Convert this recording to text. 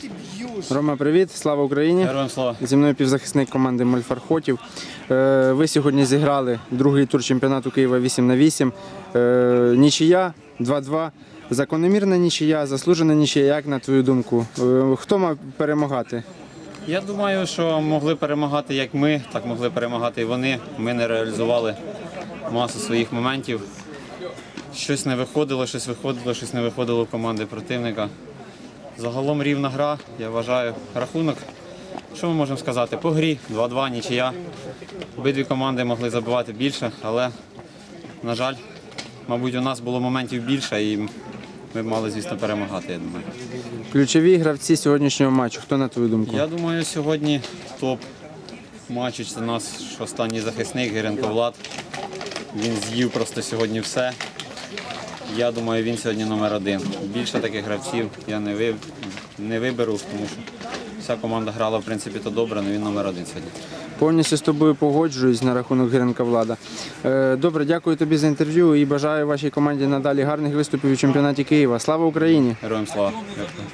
ти б'єш? Рома, привіт, слава Україні. Героям слава. Зі мною півзахисник команди Мольфархотів. Е, Ви сьогодні зіграли другий тур чемпіонату Києва 8 на 8. Е, Нічия 2-2. Закономірна нічия, заслужена нічия. Як на твою думку? Е, Хто мав перемагати? Я думаю, що могли перемагати як ми, так могли перемагати і вони. Ми не реалізували масу своїх моментів. Щось не виходило, щось виходило, щось не виходило у команди противника. Загалом рівна гра, я вважаю. Рахунок, що ми можемо сказати? По грі 2-2, нічия. Обидві команди могли забивати більше, але, на жаль, мабуть, у нас було моментів більше і ми б мали, звісно, перемагати, я думаю. Ключові гравці сьогоднішнього матчу. Хто на твою думку? Я думаю, сьогодні топ матчу це наш останній захисник Геренко Влад. Він з'їв просто сьогодні все. Я думаю, він сьогодні номер один. Більше таких гравців я не, ви, не виберу, тому що вся команда грала в принципі то добре, але він номер один сьогодні. Повністю з тобою погоджуюсь на рахунок Гринка Влада. Е, Добре, дякую тобі за інтерв'ю і бажаю вашій команді надалі гарних виступів у чемпіонаті Києва. Слава Україні! Героям слава! Дякую.